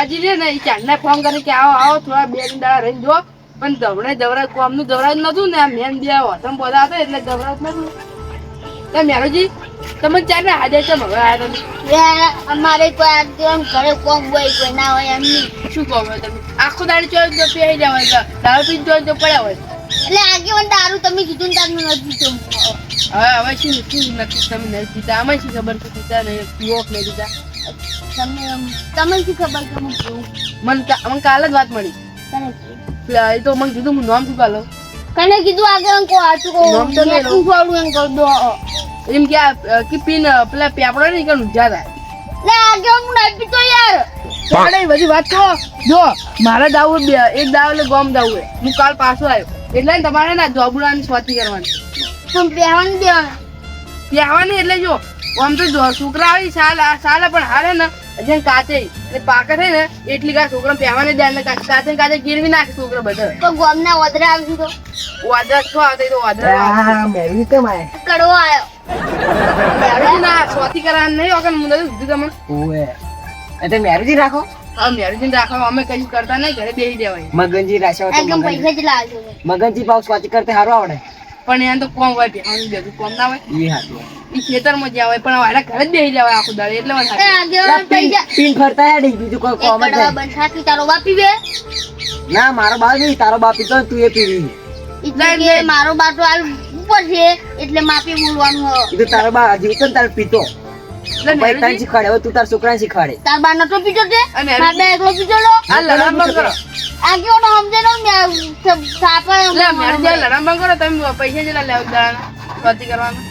ભગાજી રે ને એ ચાંદને ફોન કરી કે આવો આવો થોડા બે દાડા રહીને જો. પણ ધવડે ધવરાજ કોમનું ધવરાજ નતું ને મેન બે હોતમ બધા હતા એટલે ધવરાજ નતું. તો મેરોજી તમે ને હાજર છે હવે આવ્યા તમે? અમારે કોઈ આમ ઘરે કોમ હોય કોઈ ના હોય એમ નહીં. શું કહો હોય તમે? આખો દાડી ચોર જો પી તો દારૂ પીને ચોર જો પડ્યા હોય. એટલે આગેવાન દારૂ તમે કીધું ને તમને નથી પીતો. હવે હવે શું શું નથી તમે નથી પીતા અમે શું ખબર છે? પીતા નહીં પીવો કે નહીં પીતા તમે તમને શું ખબર કે હું પીવું? મને મને કાલે જ વાત મળી. એ તો મને કીધું હું નામ શું કાલો? કને કીધું આગળ કો હાચું કહું. નામ તો મેં શું એમ કહી દો. એમ કે કે પીન પેલા પેપડો નહીં કે ઊંઝા થાય લે આગળ હું નહીં પીતો યાર. પડે બધી વાત તો જો મારે દાવું એક દાવ એટલે ગોમ દાવું હે. કાલ પાછો આવ્યો એટલે તમારે ના જોબુડાની સ્વાતી કરવાની. પણ પહેવાનું દેવાનું? પહેવાની એટલે જો આમ તો જો છોકરા આવી સાલા સાલા પણ હારે ને. જેમ કાચે. અને પાકે થાય ને એટલી કા છોકરા પહેવાને દે એટલે કાચે કાચે કાચે ગીરવી નાખે છોકરા બધા. તો ગોમના વધરે આવશું તો? વાદળા છો આવતા તો તો હા મેરી તો માય કડવો આયો મેરી ના સ્વાતી કરાન નહીં વગર મુંદે દીધું તમને. ઓએ એટલે મેરુજી રાખો. હા મેરેજ રાખવા અમે કઈ કરતા નહીં ઘરે બેહી દેવાય. મગનજી રાખ્યો તો એકદમ મગનજી. પૈસા જ લાવજો. મગનજી પાવ સ્વાતી કરતે હારો આવડે. પણ એને તો કોમ હોય કોમ ના હોય. એ એ ખેતરમાં જ્યાં હોય પણ વાળા ઘરે જ બેસી જવાય આખું દાડે એટલે પીન ફરતા હેડી બીજું કોઈ કોમ જ નહીં. તારો બાપી બે ના મારો બાપ નહીં તારો બાપી પીતો ને તું એ પીવી. લે. મારો બાટો હાલ ઉપર છે એટલે માપી બોલવાનું. તો તારો બા હજી ને તારે પીતો. એટલે ભાઈ તને મેરેજ શીખવાડે હવે તું તાર છોકરાને શીખવાડે. તાર બા નતો પીતો છે માર બે એકલો પીતો લો આ લડામ બંધ કરો આગેવાનો સમજે નો મેં સાપા એટલે જે લડામ બંધ કરો તમે પૈસા જેટલા લેવ દાણા કરવાના.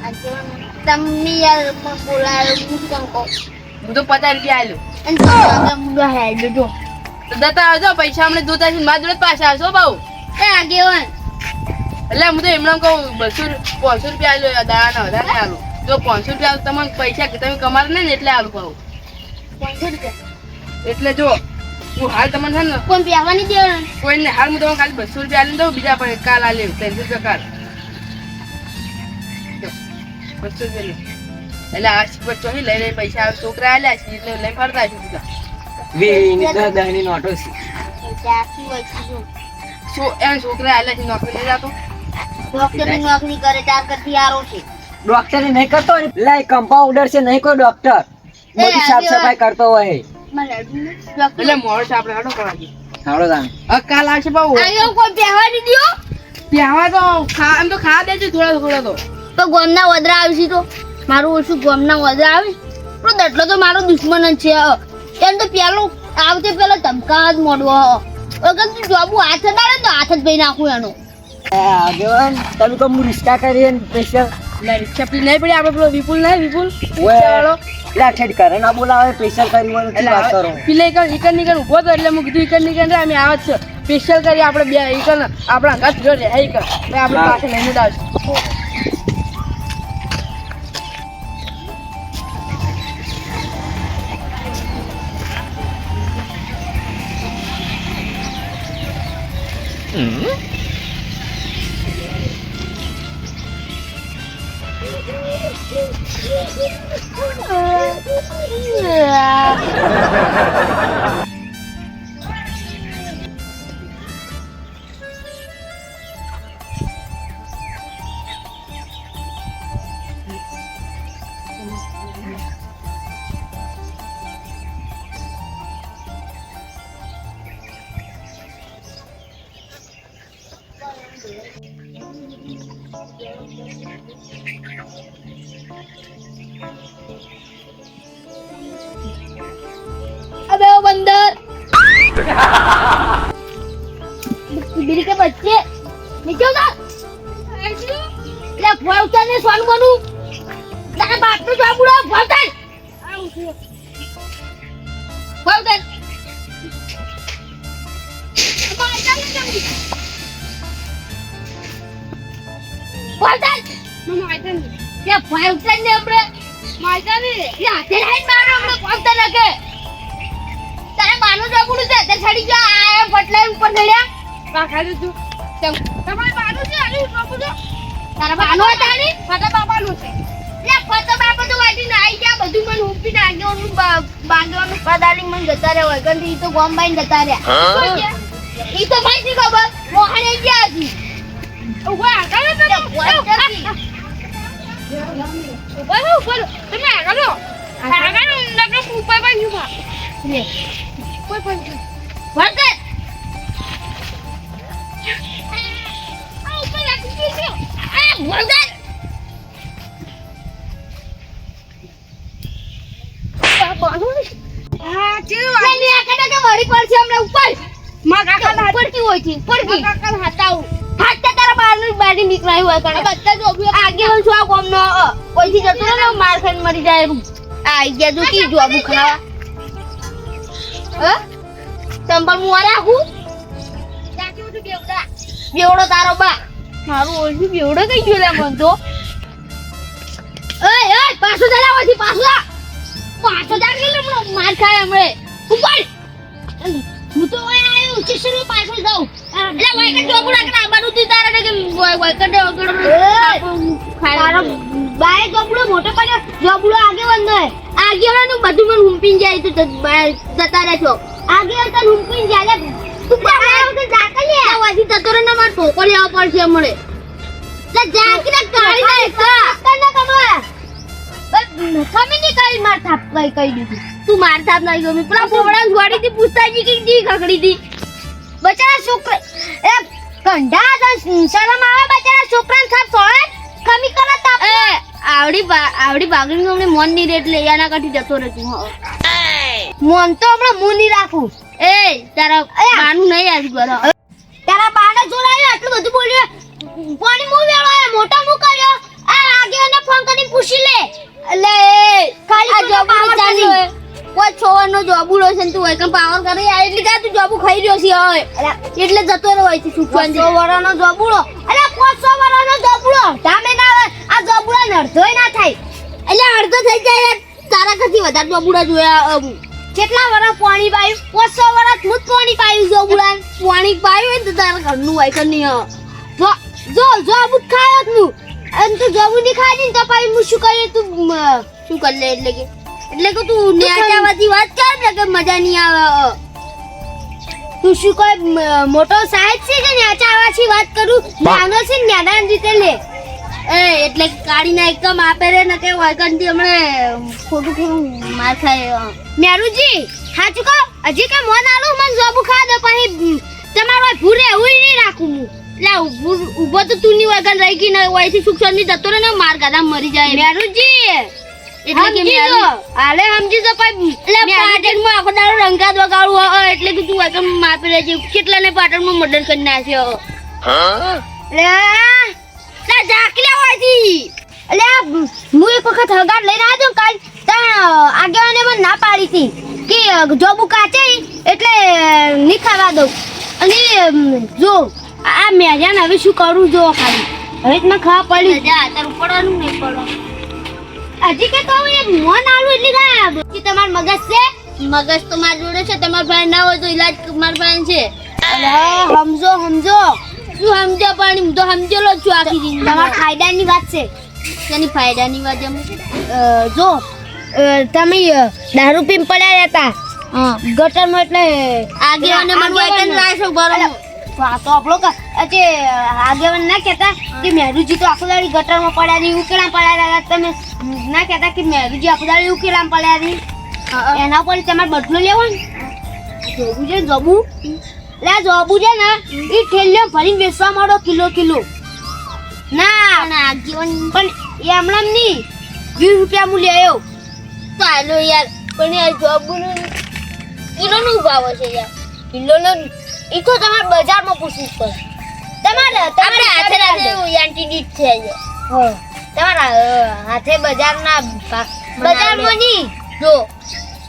તમને યાર બોલાયો હું કામ કહું હું તો પચાસ રૂપિયા આલ્યો. અને તો આગળ મુંડો હેડ જો તો દત્તા આવજો પૈસા અમને જોતા છે મારા જોડે પાછા આવશો બહુ એ આગેવાન એટલે હું તો એમણે એમ કહું બસો પાંચસો રૂપિયા આલ્યો દાડા વધારે આલો. જો પાંચસો રૂપિયા આલું, તમને પૈસા તમે કમાર ને એટલે આલું કહું પાંચસો રૂપિયા એટલે જો હું હાલ તમને છે ને કોઈ દેવાનું. કોઈને હાલ હું તમને ખાલી બસો રૂપિયા આલીને દઉં બીજા પણ કાલ આલે ત્રણસો રૂપિયા કાલ. બસો રૂપિયા એટલે આ સિક્વર ચોહી લઈ લઈ પૈસા છોકરા આલ્યા છે એટલે લઈ ફરતા છે બધા. વીસની દસ દસની નોટો છે. શું એમ છોકરા આલ્યા છે નોકરી લઈ જાતો? ડોક્ટરની નોકરી કરે ત્યાર કરતી હારો છે. ડોક્ટર નહીં કરતો લાય કમ્પાઉન્ડર છે નહીં કોઈ ડોક્ટર. બધી સાફ સફાઈ કરતો હોય. એટલે મોડો કાલ આવશે બહુ કોઈ તો ખા એમ તો ખા દેજો થોડા થોડા તો. તો ગોમના વદરા આવશે તો? મારું ઓછું ગોમના વદરા આવે પણ દટલો તો મારો દુશ્મન જ છે. એમ તો પેલો આવતે પેલો ધમકા જ મોડવો. અગર તું જોબુ હાથ ને તો હાથ જ ભાઈ નાખું એનો. આગેવાન તમે તો હું રિસ્કા કરીએ ને સ્પેશિયલ એટલે રિક્ષા પેલી નહીં પડી આપણે પેલો વિપુલ નહીં વિપુલ. વાળો. એટલે કરે ના બોલાવે સ્પેશિયલ કરી મને એટલે વાત કરો? પેલે એક એક નીકળ ઊભો તો એટલે હું કીધું એક નીકળ અમે આવે છે. સ્પેશિયલ કરી આપણે બે એક આપણા અંગાત જો રહે એક આપણે પાસે લઈને જ આવશું. 你 是 સોનું બનું તારે બાટલું જોવા બુડો ભવતન ભવતન ભવતન તે ભવતન ને આપણે મારતા ને એ હાથે લાઈન મારો આપણે ભવતન લખે તારે માનું જોવા બુડું છે તે છડી જો આ ફટલા ઉપર ચડ્યા. રાખા દે તું તમારે માનું છે આની ઉપર તારા બાનું હતા ની? ફાટા બાપાનું છે. લે ફટો બાપો તો કાઢીને આઈ ગયા બધું મને ઊંપી નાખ્યું બાંધવાનું પદારી મને જતા રહ્યા હોય કારણ તો ગોમ બાઈને જતા રહ્યા. ઈ તો ભાઈ શી ખબર? મોહણે ગયા હતી ઊભા આગળ તે ઊભા ઊભા તમે આગળ આગળ. રહો, ઉપર બાજુ ઊભા. લે. ઉપર બાજુ. વળતર. હોય છે. માં કાકા ના તો તારા બહારનું બારી નીકળાયું હોય કણે. બધા જ આગે હું છું આ ગામનો, અ, કોઈથી જતો ને માર ખાઈને મરી જાય. આ આઈ ગયા જો કી જોબુ ખાવા હ? સંભાળ રાખું ત્યાંથી બધું બેવડા. બેવડો તારો બા. મારું ઓછું બેવડો કઈ ગયો લે મન તો ઓય ઓય પાછો જા ઓછી પાછો જા પાછો જા કે માર ખાય હમણે. ઉપર હું આયો ચીસરું જાઉં. એટલે વાય કે આબાનું તી તારે કે વાય વાય તારો બાય જોબડો મોટો પડ્યો જોબડો આગે વંદે આગે બધું મને હુંપીન જાય તો જતા રહે છો આગે તને હુંપીન જાય તું બહાર તો જા કે લે. વાજી જતો રે ને માર ટોકો લેવા પડશે લે જા ને કાળી તને કમા બસની કાળી માર થાપ કઈ કઈ દીધી. તું માર થાપ નહીં ગમી. પેલા પોવડા જોડી થી પૂછતાજી કે દી ખકડી દી બચારા છોકરા એ કંડા શરમ આવે બચારા છોકરાને થાપ સોળે? ખમી કરો તાપ એ આવડી આવડી બાગડી નું મન મોનની રેટ લે એના કાઢી જતો રહે તું હો. મોન તો હમણાં મું નહીં રાખું. એ તારા બાનું નહીં આવી ઘર તારા બાને જોડાયો આટલું બધું બોલ્યો. છે ને તું હોય કમ પાવર કરે એટલે કા તું જોબુ ખાઈ રહ્યો છે હવે. એટલે જતો રહ્યો હોય છે સુખવાન સો વરાનો જોબુડો અરે 500 વરાનો જોબુડો ધામે ના આવે આ જોબુડો નડધોય ના થાય. એટલે અડધો થઈ જાય. તારા કરતી વધારે જોબુડા જોયા કેટલા વરસ પાણી પાયું? 500 વરસ હું પાણી પાયું જોબુડા પાણી પાયું એટલે તો તારા ઘરનું હોય કે નહીં હં. જો જો જોબ જ ખાયો હું અને તું જોબુ ની ખાધી ને તો પછી હું શું કરીએ? તું શું કરી લે એટલે કે? એટલે કે તું ન્યાચાવાદી વાત કર ને કે મજા નહીં આવે તું શું કોઈ મોટો સાહેબ છે કે નેચાવાથી વાત કરું? નાનો છે ને નાના રીતે લે. એ એટલે કાળીના એકદમ આપે રે ને કે વાયકનથી હમણે ખોટું ખોટું માર ખાય મેરુજી સાચું કહો હજી કે મોન આલું મને જોબુ ખા દે પછી તમારો ભૂરે હું નહીં રાખું હું. એટલે ઊભો તો તું ની વગર રહી ગઈ ને વયથી સુક્ષણની જતો રહે ને માર ગાડા મરી જાય. મેરુજી! એટલે કે હાલે સમજી તો પછી એટલે પાટણમાં આખો દાડો રંગાત વગાડું હોય એટલે કે તું વગર માપી રહેજે કેટલા ને પાટણમાં મર્ડર કરી નાખ્યો? લે લે જાકલે હોયથી. એટલે હું એક વખત હગાર લઈને આવ્યો કાલ ત્યાં આગેવાને ના પાડી હતી કે જોબુ કાચે એટલે નહીં ખાવા દઉં. અને જો આ મેજાન હવે શું કરું જો ખાલી. હવે જ મને ખબર પડી. જા પડવાનું નહીં પડો. હજી કે કહું એક મોન આલું એટલે ગાયબ. કે તમાર મગજ છે મગજ તો મારી જોડે છે તમાર ભાઈ ના હોય તો ઈલાજ માર ભાઈ છે. અરે સમજો સમજો. શું સમજો પણ હું તો સમજેલો છું આખી જિંદગી. તમારા ફાયદાની વાત છે. તેની ફાયદાની વાત એમ જો તમે દારૂ પીમ પડ્યા રહેતા. ગટરમાં એટલે આગેવાને મને વૈકન લાવશો બરોબર આ તો આપણો ક- અચે આગેવાન ના કહેતા કે મહેરુજી તો આખો દાડી ગટરમાં પડ્યા રહી ઉકેલા પડ્યા રહ્યા તમે ના કહેતા કે મહેરુજી આખો દાડી ઉકેલા પડ્યા રહી એના પર તમારે બદલો લેવો ને? જોબુ છે જોબું? લે જોબું છે ને એ ઠેલ્યો ભરીને વેચવા માંડો કિલો કિલો. ના. ના આગેવાન. પણ એ હમણાં નહીં. વીસ રૂપિયા મૂલ્ય આવ્યો ચાલો યાર પણ યાર જોબું કિલોનું ભાવ છે યાર. કિલોનો એ તો તમારે બજારમાં પૂછવું પડે. તમારે તમારે હાથે હાથે એન્ટી ડીટ છે તમારા હાથે બજારના બજારમાં નહીં જો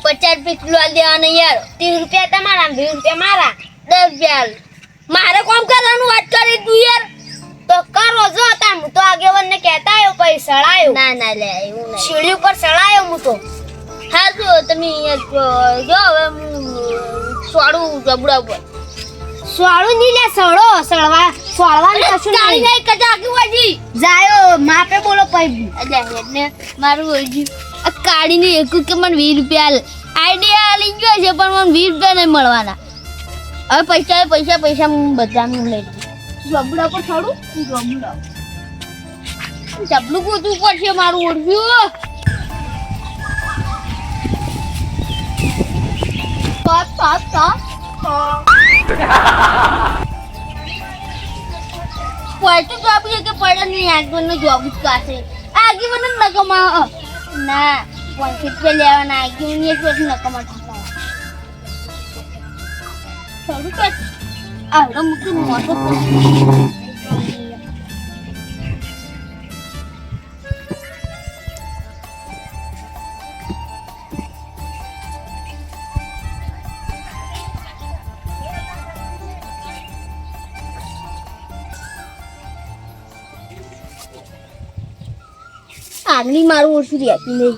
પચાસ રૂપિયા કિલો દેવાના યાર. ત્રીસ રૂપિયા તમારા વીસ રૂપિયા મારા. દસ રૂપિયા મારે કોમ કરવાનું વાત કરી તું યાર. તો કરો જો તાર હું તો આગેવાનને કહેતા આવ્યો પછી સળાયો. ના ના લે એવું નહીં. સીડી ઉપર સળાયો હું તો. હા જો તમે જો હવે હું સોડું જબડા ઉપર. સોળું નહીં લે સળો. સળવા સોળવાનું કશું નહીં. નહીં કદા આગી વાજી જાયો માપે બોલો પઈ અલે એટલે મારું ઓજી ગાડીની એક કે મને વીસ રૂપિયા આઈડિયા આલી ગયો છે પણ મને વીસ રૂપિયા નહીં મળવાના. હવે પૈસા પૈસા પૈસા હું બધાનું લઈ લઉં જબડા પર થોડું જબડા. જબલું ગોતું પડશે મારું ઓળખ્યું. પાપ પાપ પાપ પડતું જોબ છે કે પડે નહીં આગળનો જોબ જ કાશે. આગી મને કમા ના પંચીસ રૂપિયા લેવાના આગે મને એક વર્ષ નકમા થતા થોડું કર આવડે મૂકી મોટો આગલી મારું ઓછું રહેતું નહીં.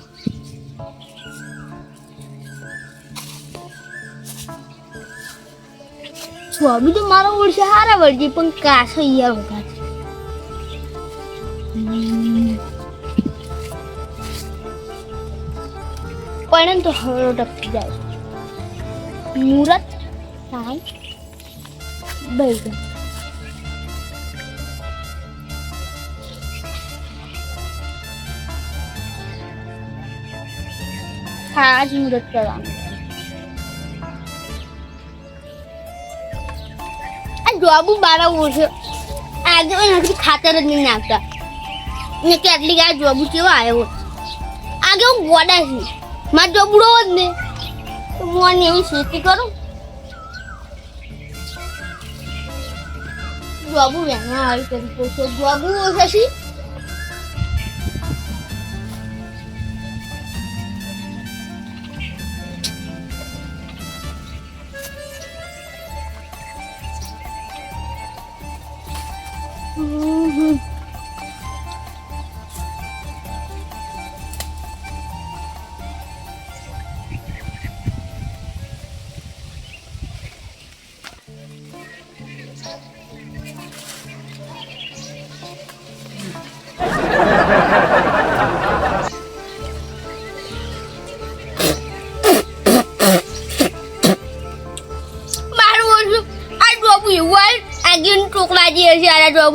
સ્વામી તો મારો ઓળશે હારા વળજે પણ કાસો યાર વધારે પણ તો હળો ટપકી જાય. મુરત, સાંઈ, બૈગન. હા જ મુરત કરવાનું. આ જોબુ બારા ઓછો આજે એનાથી ખાતર જ નહીં નાખતા ને કેટલી આ જોબુ કેવો આવ્યો. આગે હું ગોડા છું. મારે જોબુડો જ ને તો હું આની એવી ખેતી કરું? જોબુ વેના આવી કરી જોબુ ઓછા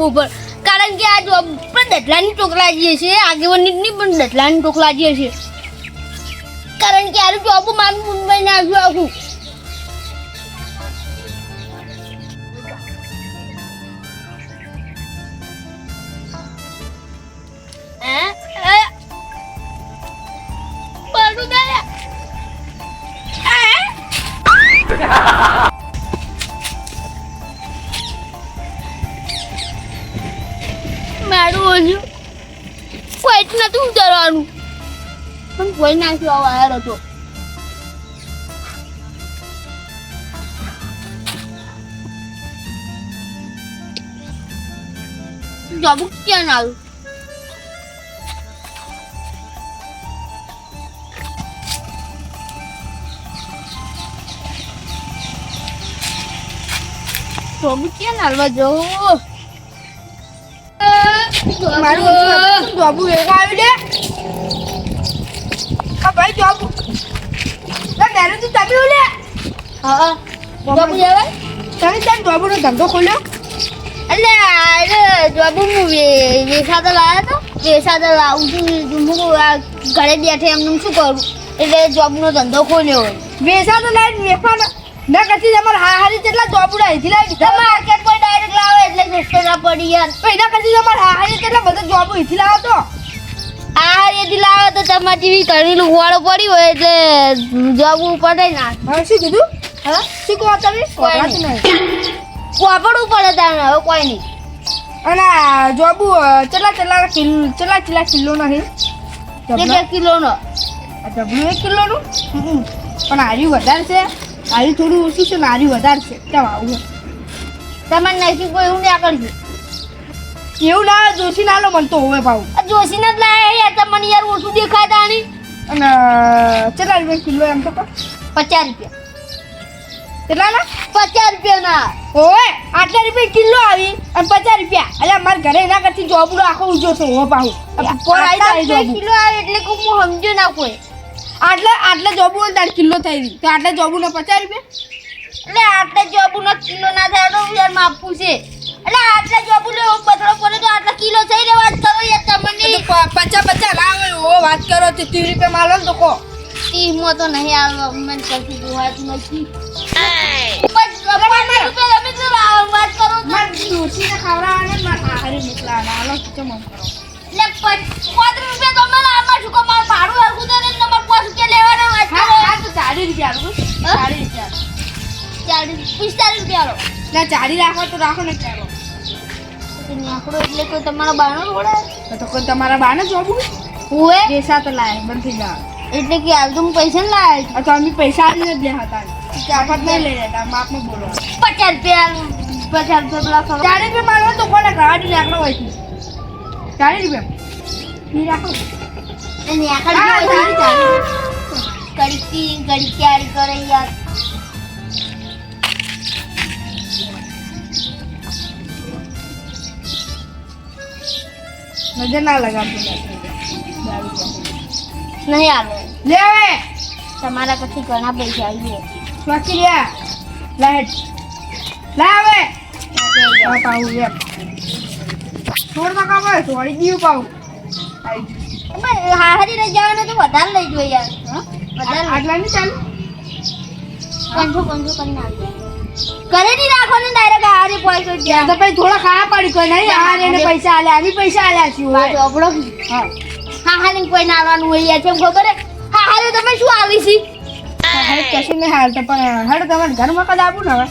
ઉપર. કારણ કે આ જોબ પણ દટલાની જઈએ હશે આગેવાની નહીં પણ દટલાની જઈએ છે. કારણ કે આ જોબ મારું મુંબઈ ના આવ્યું આખું. પણ કોઈ નાખ્યો આવો આવ્યો હતો જબુ ક્યાં આવ્યું જબુ ક્યાં નાલવા જવું મારું ઓછું જોબુ એક આવી દે આ ભાઈ જોબ લે મેરે તું તમે ઓલે હા જબુ જવાય તમે ત્યાં જોબુનો ધંધો ખોલ્યો? એટલે આરે જોબુ હું વેસા વેસાતો લાવ્યો તો. વેસાતો લાવું છું હું ઘરે બેઠે એમનું શું કરું? એટલે જોબનો ધંધો ખોલ્યો હોય. વેસા તો લાઈન વેફાનો ના કશી તમારે હા હારી કેટલા જોબુડા અહીંથી લાવી દીધા માર્કેટ પર ડાયરેક્ટ લાવે એટલે સસ્તો ના પડી યાર. તો એના કશી તમારે હા હારી કેટલા બધા જોબ અહીંથી લાવો તો? આ લાવે તો તમારી જેવી કરેલું વાળો પડી હોય એટલે જવું પડે ના. હવે શું કીધું? હા? શું કહો તમે. વાપરવું પડે તારે હવે કોઈ નહીં. અને જોબુ ચલા ચલા કિલ ચલા ચલા કિલો નહીં એક એક કિલોનો. ડબલું એક કિલોનું. પણ આર્યું વધારે છે. આર્યું થોડું ઓછું છે ને આર્યું વધારે છે. કેમ આવું? તમારે નાખી કોઈ એવું ના કરજો એવું ના જોશી ના લો મને તો હોવે ભાવ. આ જોશીને જ લાયા યાર મને યાર ઓછું દેખાય નહીં. અને ચલા રૂપિયા કિલો એમ તો. પચાસ રૂપિયા. કેટલા ના પચાસ રૂપિયાના. ઓવે આટલા રૂપિયા કિલો આવી અને પચાસ રૂપિયા. એટલે અમારા ઘરે એના કરતી જોબુડો આખો ઉજો છે હો પાહુ પોર આવી જાય કિલો આવે એટલે કે હું સમજો ના કોઈ. આટલા આટલા જોબુ હોય તાર કિલો થઈ ગઈ તો આટલા જોબુ ને પચાસ રૂપિયા? એટલે આટલા જોબુ નો કિલો ના થાય તો યાર માપવું છે. એટલે આટલા જોબુ નો બદલો પડે તો આટલા કિલો થઈ રે વાત કરો યાર તમને પચા પચા લાવો ઓ વાત કરો તો ત્રીસ રૂપિયા માલો ને તો કહો. ટીમો તો નહીં આવે મને કશું જોવાતું નથી. વાત કરો ડોસીને ખવડાવવાને ને મારે આહારી હાલો તો મમ કરો. એટલે પચ- રૂપિયા તો મને આમાં શું કહો, મારું ભાડું હરખું તો નહીં, તમારે પાંચ રૂપિયા લેવાના વાત કરો. હા તો ચાલીસ રૂપિયા હા? ચાલીસ રૂપિયા ચાલીસ પિસ્તાલીસ રૂપિયા લો ના ચાલી રાખો તો રાખો ને ચાલો. એટલે કોઈ તમારો બાનો રોડે તો કોઈ તમારા બાને જોબુ હુએ? પૈસા તો લાય બંધ થઈ એટલે કે હાલ તો પૈસા ને લાવ્યા આ તો અમે પૈસા આપીને જ લે હતા. નહીં લઈ લેતા માપમાં બોલો. પચાસ રૂપિયા પચાસ રૂપિયા પેલા ખબર. ચાલીસ રૂપિયા મારો તો કોને ગાડી લાકડો હોય છે ચાલીસ રૂપિયા. ઈ રાખો. આડી કરે યાર. નજર ના લગાડતો નહીં આવે. લે હવે. તમારા પછી ઘણા પૈસા આવીએ. સ્વાચી લે. લાઈટ લા પાઉં એમ થોડમાં કામ આવે થોડી દીવ પાઉં. હારી રહી જવાનું તો વધારે લઈ જોઈએ યાર. હા વધારે આટલા નહીં ચાલે? પાંચસો પાંચસો કરીને આવી કરે નહીં રાખવાનું ડાયરેક્ટ હારી પૈસો ત્યાં તો પછી થોડા ખાવા પડી કોઈ નહીં. આ એને પૈસા આલ્યા આની પૈસા આલ્યા છું આપણો હા. હા હારી કોઈ ના આવવાનું હોય યાર કેમ ખબર હે? હા તમે શું આવી છી હા કશું નહીં હાલ તો પણ હડ તમારે ઘરમાં કદ આપું ને હવે.